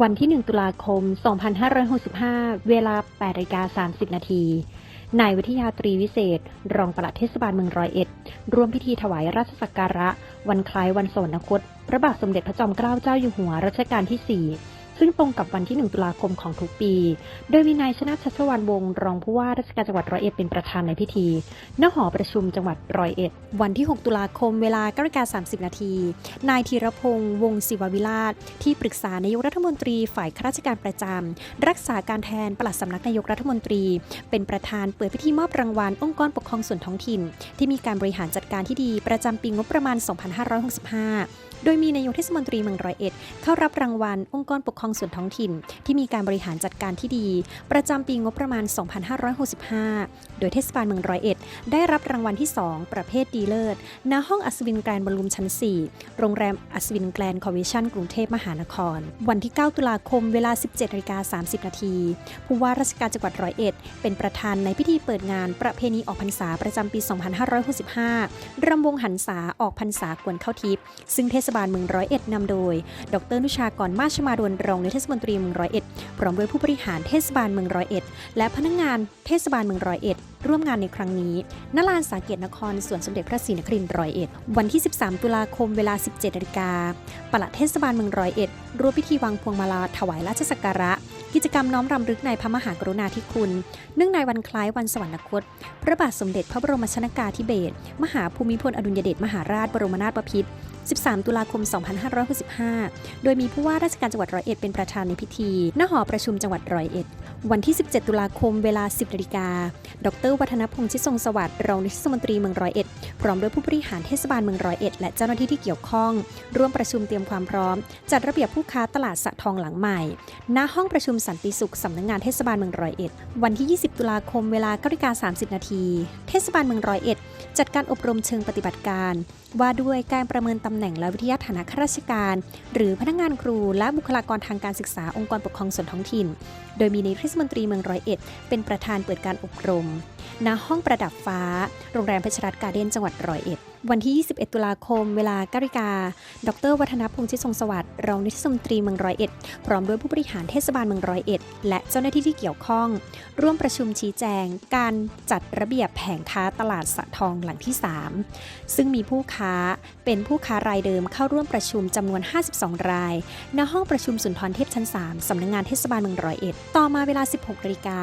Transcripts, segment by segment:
วันที่ 1 ตุลาคม 2565 เวลา8นาฬิกา30 นาที นายวิทยาตรีวิเศษ รองปลัดเทศบาลเมืองร้อยเอ็ด ร่วมพิธีถวายราชสักการะ วันคล้ายวันสวรรคต พระบาทสมเด็จพระจอมเกล้าเจ้าอยู่หัวรัชกาลที่ 4 ซึ่งตรงกับวันที่ 1 ตุลาคมของทุกปี โดยมีนายชนะชัชวานวงศ์รองผู้ว่าราชการจังหวัดร้อยเอ็ดเป็นประธานในพิธีณหอประชุมจังหวัดร้อยเอ็ด วันที่ 6 ตุลาคมเวลา9นาฬิกา30 นาที นายธีรพงษ์วงศ์ศิววิราช ที่ปรึกษานายกรัฐมนตรีฝ่ายข้าราชการประจำรักษาการแทนปลัดสำนักนายกรัฐมนตรี เป็นประธานเปิดพิธีมอบรางวัลองค์กรปกครองส่วนท้องถิ่น ที่มีการบริหารจัดการที่ดีประจำปีงบประมาณ 2565 โดยมีนายกเทศมนตรีเมืองร้อยเอ็ด เข้ารับรางวัล องค์กรปกครองส่วนท้องถิ่น ที่มีการบริหารจัดการที่ดี ประจำปีงบประมาณ 2565 โดยเทศบาลเมืองร้อยเอ็ด ได้รับรางวัลที่ 2 ประเภทดีเลิศณห้องอัศวินแกรนบอลลูมชั้น 4 โรงแรมอัศวินแกรนคอร์เวชั่นกรุงเทพมหานคร วันที่ 9 ตุลาคมเวลา 17นาฬิกา30 นาทีผู้ว่าราชการจังหวัดร้อยเอ็ด เป็นประธานในพิธีเปิดงานประเพณีออกพรรษาประจำปี 2565 รำวงหันษาออกพรรษากวนเข้าทิพย์ซึ่งเทศบาลเมืองร้อยเอ็ดนำโดย ดรนุชากรมาชมาดลรองนายกเทศมนตรีเมืองร้อยเอ็ดพร้อมด้วยผู้บริหารเทศบาลเมืองร้อยเอ็ดและพนักงานเทศบาลเมืองร้อยเอ็ดร่วมงานในครั้งนี้ณลานสาเกตนครสวนสมเด็จพระศรีนครินทร์ร้อยเอ็ดวันที่ 13 ตุลาคมเวลา 17นาฬิกาปลัดเทศบาลเมืองร้อยเอ็ดร่วมพิธีวางพวงมาลาถวายราชสักการะ กิจกรรมน้อมรำลึกในพระมหากรุณาธิคุณ เนื่องในวันคล้ายวันสวรรคต พระบาทสมเด็จพระบรมชนากาธิเบศรมหาภูมิพลอดุลยเดชมหาราชบรมนาถบพิตร 13 ตุลาคม 2565 โดยมีผู้ว่าราชการจังหวัดร้อยเอ็ดเป็นประธานในพิธี ณ หอประชุมจังหวัดร้อยเอ็ด วันที่ 17 ตุลาคมเวลา 10นาฬิกา ดร วัฒนพงษ์ชิดทรงสวัสดิ์รองนายกเทศมนตรีเมืองร้อยเอ็ด พร้อมด้วยผู้บริหารเทศบาลเมืองร้อยเอ็ดและเจ้าหน้าที่ที่เกี่ยวข้อง ร่วมประชุมเตรียมความพร้อม จัดระเบียบผู้ค้าตลาดสะทองหลังใหม่ ณ ห้องประชุมสันติสุขสำนักงานเทศบาลเมืองร้อยเอ็ด วันที่ 20 ตุลาคมเวลา9นาฬิกา30 นาที เทศบาลเมืองร้อยเอ็ด จัดการอบรมเชิงปฏิบัติการ ว่าด้วยการประเมินตำแหน่งและวิทยาฐานะข้าราชการ หรือพนักงานครูและบุคลากรทางการศึกษาองค์กรปกครองส่วนท้องถิ่น โดยมีนายกเทศมนตรีเมืองร้อยเอ็ด เป็นประธานเปิดการอบรม ณห้องประดับฟ้า โรงแรมเพชรรัตการ์เด้นจังหวัดร้อยเอ็ด วันที่ 21 ตุลาคม เวลา9นาฬิกา ดร วัฒนพงษ์ชิดทรงสวัสดิ์ รองนายกเทศมนตรีเมืองร้อยเอ็ด พร้อมด้วยผู้บริหารเทศบาลเมืองร้อยเอ็ด และเจ้าหน้าที่ที่เกี่ยวข้อง ร่วมประชุมชี้แจง การจัดระเบียบแผงค้าตลาดสะทองหลังที่ 3 ซึ่งมีผู้ค้าเป็นผู้ค้ารายเดิมเข้าร่วมประชุมจำนวน 52 ราย ณ ห้องประชุมสุนทรเทพชั้น 3 สำนักงงานเทศบาลเมืองร้อยเอ็ด ต่อมาเวลา 16นาฬิกา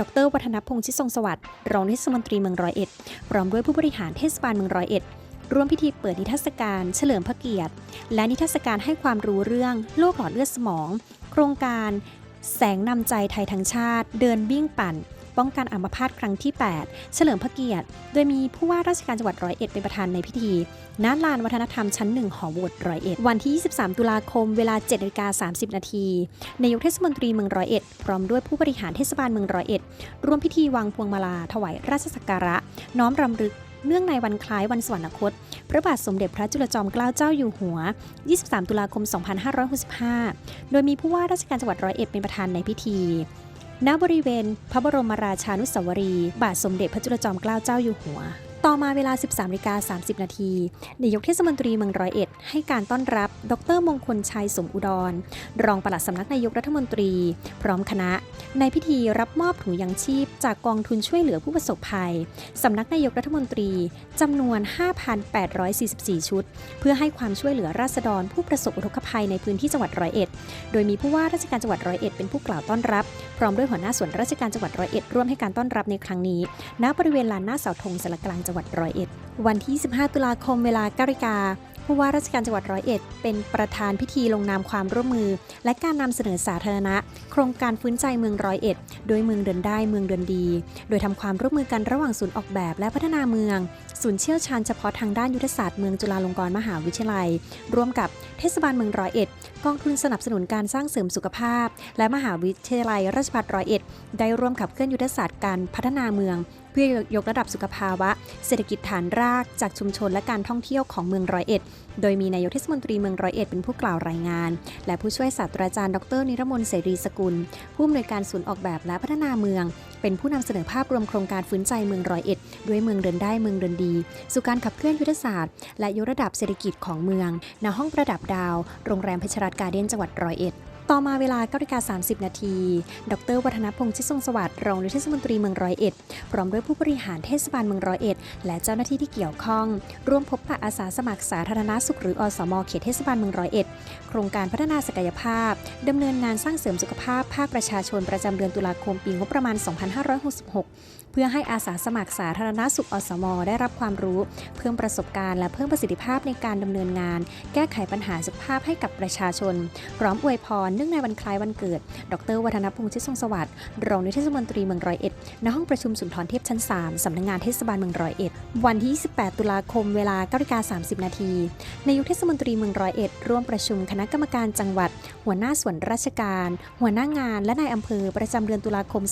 ดร วัฒนพงษ์ชิดทรงสวัสดิ์รองนายกเทศมนตรีเมืองร้อยเอ็ดพร้อมด้วยผู้บริหารเทศบาลเมืองร้อยเอ็ดร่วมพิธีเปิดนิทรรศการเฉลิมพระเกียรติ และนิทรรศการให้ความรู้เรื่องโรคหลอดเลือดสมอง โครงการ แสงนำใจไทยทั้งชาติ เดินวิ่งปั่น ป้องกันอัมพาตครั้งที่ 8 เฉลิมพระเกียรติ โดยมีผู้ว่าราชการจังหวัดร้อยเอ็ดเป็นประธานในพิธีณลานวัฒนธรรมชั้นหนึ่งหอโหวตร้อยเอ็ดวันที่ 23 ตุลาคมเวลา7นาฬิกา30 นาทีนายกเทศมนตรีเมืองร้อยเอ็ดพร้อมด้วยผู้บริหารเทศบาลเมืองร้อยเอ็ดร่วมพิธีวางพวงมาลาถวายราชสักการะ น้อมรำลึกเนื่องในวันคล้ายวันสวรรคต พระบาทสมเด็จพระจุลจอมเกล้าเจ้าอยู่หัว 23 ตุลาคม 2565 โดยมีผู้ว่าราชการจังหวัดร้อยเอ็ดเป็นประธานในพิธี ณบริเวณ พระบรมราชานุสาวรีย์บาทสมเด็จพระจุลจอมเกล้าเจ้าอยู่หัว ต่อมาเวลา 13นาิกา30 นาทีนายกเทศมนตรีเมืองร้อยเอ็ดให้การต้อนรับ ดรมงคลชัยสมอุดร รองปลัดสำนักนายกรัฐมนตรี พร้อมคณะ ในพิธีรับมอบถุงยังชีพ จากกองทุนช่วยเหลือผู้ประสบภัย สำนักนายกรัฐมนตรีจำนวน 5,844 ชุด เพื่อให้ความช่วยเหลือราษฎรผู้ประสบอุทกภัยในพื้นที่จังหวัดร้อยเอ็ด โดยมีผู้ว่าราชการจังหวัดร้อยเอ็ดเป็นผู้กล่าวต้อนรับ พร้อมด้วยหัวหน้าส่วนราชการจังหวัดร้อยเอ็ดร่วมให้การต้อนรับในครั้งนี้ ณ บริเวณลานหน้าเสาธงสารกลางจังหวัดร้อยเอ็ด วันที่ 25 ตุลาคมเวลา9นาฬิกา ผู้ว่าราชการจังหวัดร้อยเอ็ดเป็นประธานพิธีลงนามความร่วมมือ และการนำเสนอสาธารณะ โครงการฟื้นใจเมืองร้อยเอ็ด โดยเมืองเดินได้เมืองเดินดี โดยทำความร่วมมือกันระหว่างศูนย์ออกแบบและพัฒนาเมือง ศูนย์เชี่ยวชาญเฉพาะทางด้านยุทธศาสตร์เมืองจุฬาลงกรณ์มหาวิทยาลัย ร่วมกับเทศบาลเมืองร้อยเอ็ด กองทุนสนับสนุนการสร้างเสริมสุขภาพ และมหาวิทยาลัยราชภัฏร้อยเอ็ด ได้ร่วมขับเคลื่อนยุทธศาสตร์การพัฒนาเมือง เพื่อยกระดับสุขภาวะ เศรษฐกิจฐานรากจากชุมชนและการท่องเที่ยวของเมืองร้อยเอ็ด โดยมีนายกเทศมนตรีเมืองร้อยเอ็ดเป็นผู้กล่าวรายงาน และผู้ช่วยศาสตราจารย์ดร นิรมนต์เสรีสกุล ผู้อำนวยการศูนย์ออกแบบและพัฒนาเมือง เป็นผู้นำเสนอภาพรวมโครงการฟื้นใจเมืองร้อยเอ็ดด้วยเมืองเดินได้เมืองเดินดี สู่การขับเคลื่อนยุทธศาสตร์ และยกระดับเศรษฐกิจของเมืองณห้องประดับดาว โรงแรมเพชรรัตน์การ์เด้นจังหวัดร้อยเอ็ด ต่อมาเวลา9นาฬิกา30 นาที ดร วัฒนพงษ์ชิดทรงสวัสดิ์รองนายกเทศมนตรีเมืองร้อยเอ็ด พร้อมด้วยผู้บริหารเทศบาลเมืองร้อยเอ็ด และเจ้าหน้าที่ที่เกี่ยวข้อง ร่วมพบปะอาสาสมัครสาธารณสุขหรืออสมเขตเทศบาลเมืองร้อยเอ็ด โครงการพัฒนาศักยภาพดำเนินงานสร้างเสริมสุขภาพภาคประชาชนประจำเดือนตุลาคมปีงบประมาณ 2566เพื่อให้อาสาสมัครสาธารณสุขอสม ได้รับความรู้ เพิ่มประสบการณ์และเพิ่มประสิทธิภาพในการดำเนินงาน แก้ไขปัญหาสุขภาพให้กับประชาชน พร้อมอวยพรเนื่องในวันคล้ายวันเกิด ดร วัฒนพงษ์ชิดทรงสวัสดิ์รองนายกเทศมนตรีเมืองร้อยเอ็ดณห้องประชุมสุนทรเทพชั้น 3 สำนักงงานเทศบาลเมืองร้อยเอ็ดวันที่ 28 ตุลาคมเวลา9นาฬิกา30 นาทีนายกเทศมนตรีเมืองร้อยเอ็ดร่วมประชุมคณะกรรมการจังหวัด หัวหน้าส่วนราชการ หัวหน้างานและนายอำเภอประจำเดือนตุลาคม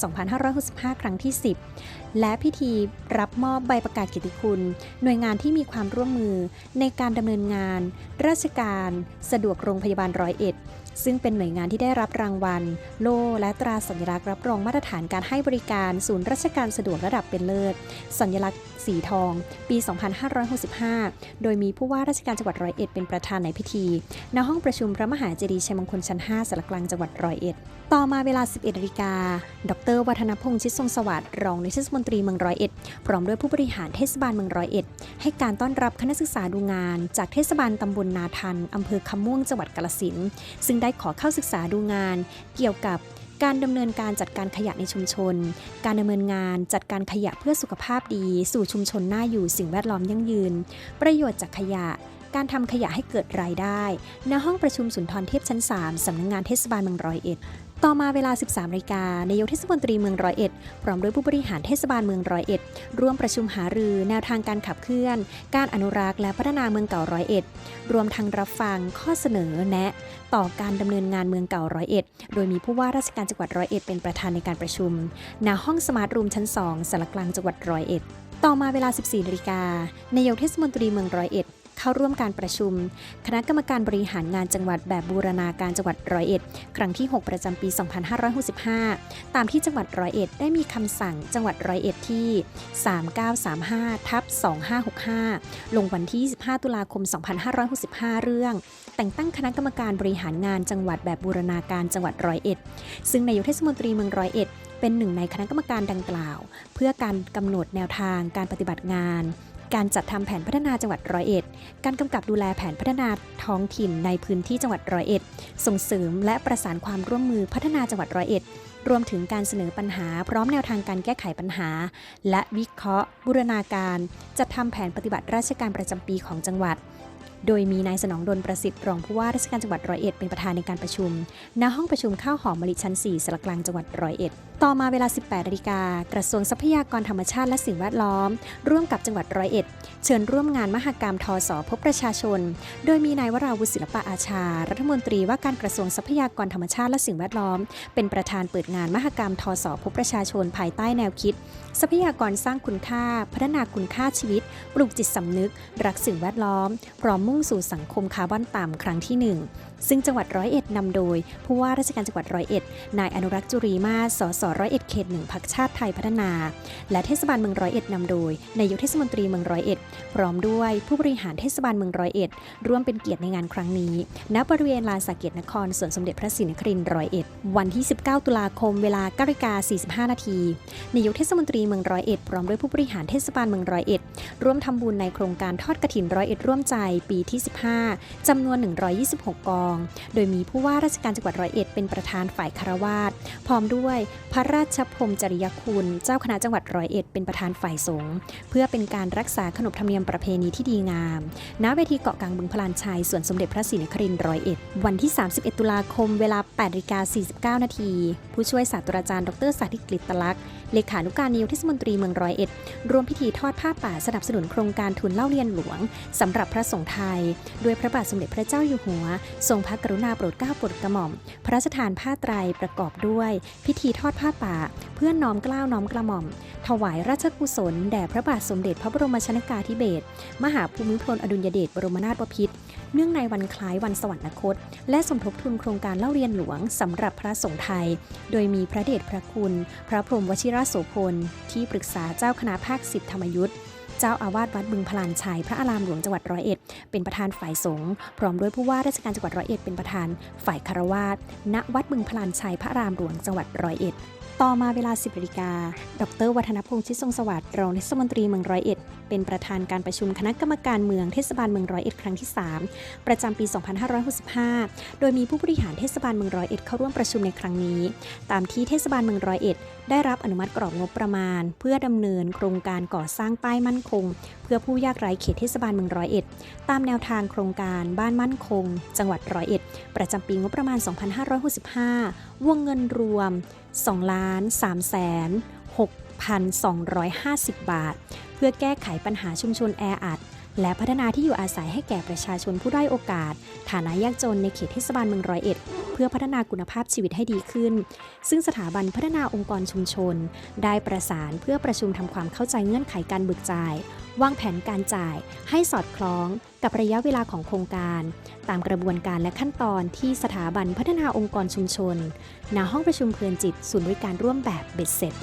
2565 ครั้งที่ 10และพิธีรับมอบใบประกาศเกียรติคุณ หน่วยงานที่มีความร่วมมือในการดำเนินงาน ราชการ สะดวกโรงพยาบาลร้อยเอ็ด ซึ่งเป็นหน่วยงานที่ได้รับรางวัล โล่และตราสัญลักษณ์รับรองมาตรฐานการให้บริการศูนย์ราชการสะดวกระดับเป็นเลิศ สัญลักษณ์สีทอง ปี 2565 โดยมีผู้ว่าราชการจังหวัดร้อยเอ็ดเป็นประธานในพิธีณห้องประชุมพระมหาเจดีย์ชัยมงคลชั้น 5สารกลางจังหวัดร้อยเอ็ด ต่อมาเวลา 11นาฬิกา ดร วัฒนพงษ์ชิดทรงสวัสดิ์รองนายกเทศมนตรีเมืองร้อยเอ็ด พร้อมด้วยผู้บริหารเทศบาลเมืองร้อยเอ็ด ให้การต้อนรับคณะศึกษาดูงาน จากเทศบาลตำบลนาทันอำเภอคำม่วงจังหวัดกาฬสินธุ์ซึ่งได้ขอเข้าศึกษาดูงาน เกี่ยวกับการดำเนินการจัดการขยะในชุมชน การดำเนินงานจัดการขยะเพื่อสุขภาพดี สู่ชุมชนน่าอยู่สิ่งแวดล้อมยั่งยืน ประโยชน์จากขยะ การทำขยะให้เกิดรายได้ ณห้องประชุมสุนทรเทพชั้น 3สำนักงงานเทศบาลเมืองร้อยเอ็ด ต่อมาเวลา 13นาฬิกานายกเทศมนตรีเมืองร้อยเอ็ดพร้อมด้วยผู้บริหารเทศบาลเมืองร้อยเอ็ดร่วมประชุมหารือแนวทางการขับเคลื่อน การอนุรักษ์และพัฒนาเมืองเก่าร้อยเอ็ดรวมทั้งรับฟังข้อเสนอแนะต่อการดำเนินงานเมืองเก่าร้อยเอ็ดโดยมีผู้ว่าราชการจังหวัดร้อยเอ็ดเป็นประธานในการประชุมณห้องสมาร์ทรูมชั้น 2สารกลางจังหวัดร้อยเอ็ดต่อมาเวลา 14นาฬิกานายกเทศมนตรีเมืองร้อยเอ็ด เข้าร่วมการประชุม คณะกรรมการบริหารงานจังหวัดแบบบูรณาการจังหวัดร้อยเอ็ดครั้งที่ 6 ประจำปี 2565 ตามที่จังหวัดร้อยเอ็ดได้มีคำสั่งจังหวัดร้อยเอ็ดที่ 3935ทับ2565 ลงวันที่ 25 ตุลาคม 2565 เรื่อง แต่งตั้งคณะกรรมการบริหารงานจังหวัดแบบบูรณาการจังหวัดร้อยเอ็ดซึ่งนายกเทศมนตรีเมืองร้อยเอ็ดเป็นหนึ่งในคณะกรรมการดังกล่าว เพื่อการกำหนดแนวทางการปฏิบัติงาน การจัดทำแผนพัฒนาจังหวัดร้อยเอ็ด การกำกับดูแลแผนพัฒนาท้องถิ่นในพื้นที่จังหวัดร้อยเอ็ด ส่งเสริมและประสานความร่วมมือพัฒนาจังหวัดร้อยเอ็ด รวมถึงการเสนอปัญหาพร้อมแนวทางการแก้ไขปัญหา และวิเคราะห์ บูรณาการ จัดทำแผนปฏิบัติราชการประจำปีของจังหวัด โดยมีนายสนองดลประสิทธิ์รองผู้ว่าราชการจังหวัดร้อยเอ็ดเป็นประธานในการประชุม ณ ห้องประชุมข้าวหอมมะลิชั้น 4สารกลางจังหวัดร้อยเอ็ด ต่อมาเวลา 18นาฬิกากระทรวงทรัพยากรธรรมชาติและสิ่งแวดล้อม ร่วมกับจังหวัดร้อยเอ็ด เชิญร่วมงานมหกรรมทอสอพบประชาชน โดยมีนายวราวุฒิศิลปะอาชา รัฐมนตรีว่าการกระทรวงทรัพยากรธรรมชาติและสิ่งแวดล้อม เป็นประธานเปิดงานมหกรรมทอสอพบประชาชนภายใต้แนวคิด ทรัพยากรสร้างคุณค่า พัฒนาคุณค่าชีวิต ปลูกจิตสำนึก รักสิ่งแวดล้อมพร้อมมุ่งสู่สังคมคาร์บอนต่ำครั้งที่หนึ่ง ซึ่งจังหวัดร้อยเอ็ดนำโดย ผู้ว่าราชการจังหวัดร้อยเอ็ด นายอนุรักษ์จุรีมาสสร้อยเอ็ดเขตหนึ่งพักชาติไทยพัฒนา และเทศบาลเมืองร้อยเอ็ดนำโดยนายกเทศมนตรีเมืองร้อยเอ็ด พร้อมด้วยผู้บริหารเทศบาลเมืองร้อยเอ็ด ร่วมเป็นเกียรติในงานครั้งนี้ ณ บริเวณลานสาเกตนครสวนสมเด็จพระศรีนครินทร์ร้อยเอ็ด วันที่ 19 ตุลาคม เวลา9นาฬิกา45 นาที นายกเทศมนตรีเมืองร้อยเอ็ด พร้อมด้วยผู้บริหารเทศบาลเมืองร้อยเอ็ด ร่วมทำบุญในโครงการทอดกระถินร้อยเอ็ดร่วมใจปีที่ 15จำนวน 126 กองโดยมีผู้ว่าราชการจังหวัดร้อยเอ็ดเป็นประธานฝ่ายคารวาสพร้อมด้วยพระราชพรมจริยคุณ เจ้าคณะจังหวัดร้อยเอ็ดเป็นประธานฝ่ายสงฆ์เพื่อเป็นการรักษาขนบธรรมเนียมประเพณีที่ดีงามณเวทีเกาะกลางบึงพลานชัยส่วนสมเด็จพระศรีนครินทร์ร้อยเอ็ดวันที่ 31 ตุลาคมเวลา8นาฬิกา49 นาทีผู้ช่วยศาสตราจารย์ ดรสาธิตกฤตลักษณ์เลขานุการนายกเทศมนตรีเมืองร้อยเอ็ดร่วมพิธีทอดผ้าป่าสนับสนุนโครงการทุนเล่าเรียนหลวงสำหรับพระสงฆ์ไทย ด้วยพระบาทสมเด็จพระเจ้าอยู่หัว ทรงพระกรุณาโปรดเกล้าโปรดกระหม่อม พระราชทานผ้าไตรประกอบด้วย พิธีทอดผ้าป่า เพื่อน้อมเกล้าน้อมกระหม่อม ถวายราชกุศลแด่พระบาทสมเด็จพระบรมชนกาธิเบศรมหาภูมิพลอดุลยเดชบรมนาถบพิตรเนื่องในวันคล้ายวันสวรรคต และสมทบทุนโครงการเล่าเรียนหลวงสำหรับพระสงฆ์ไทย โดยมีพระเดชพระคุณ พระพรหมวชิรโสพล ที่ปรึกษาเจ้าคณะภาคสิบธรรมยุทธ์เจ้าอาวาสวัดบึงพลานชัยพระอารามหลวงจังหวัดร้อยเอ็ด เป็นประธานฝ่ายสงฆ์พร้อมด้วยผู้ว่าราชการจังหวัดร้อยเอ็ดเป็นประธานฝ่ายคารวาสณวัดบึงพลานชัยพระอารามหลวงจังหวัดร้อยเอ็ด ต่อมาเวลา 10นาฬิกา ดร วัฒนพงษ์ชิดทรงสวัสดิ์ รองเทศมนตรีเมืองร้อยเอ็ด เป็นประธานการประชุมคณะกรรมการเมืองเทศบาลเมืองร้อยเอ็ดครั้งที่ 3 ประจำปี 2565 โดยมีผู้บริหารเทศบาลเมืองร้อยเอ็ดเข้าร่วมประชุมในครั้งนี้ ตามที่เทศบาลเมืองร้อยเอ็ดได้รับอนุมัติกรอบงบประมาณ เพื่อดำเนินโครงการก่อสร้างป้ายมั่นคง เพื่อผู้ยากไร้เขตเทศบาลเมืองร้อยเอ็ด ตามแนวทางโครงการบ้านมั่นคง จังหวัดร้อยเอ็ด ประจำปีงบประมาณ 2565 วงเงินรวม2ล้าน3แสน6,250 บาท เพื่อแก้ไขปัญหาชุมชนแออัด และพัฒนาที่อยู่อาศัยให้แก่ประชาชนผู้ด้อยโอกาส ฐานะยากจนในเขตเทศบาลเมืองร้อยเอ็ด เพื่อพัฒนาคุณภาพชีวิตให้ดีขึ้น ซึ่งสถาบันพัฒนาองค์กรชุมชน ได้ประสานเพื่อประชุมทำความเข้าใจเงื่อนไขการเบิกจ่าย วางแผนการจ่าย ให้สอดคล้อง กับระยะเวลาของโครงการ ตามกระบวนการและขั้นตอนที่สถาบันพัฒนาองค์กรชุมชนณห้องประชุมเพลินจิตศูนย์บริการร่วมแบบเบ็ดเสร็จ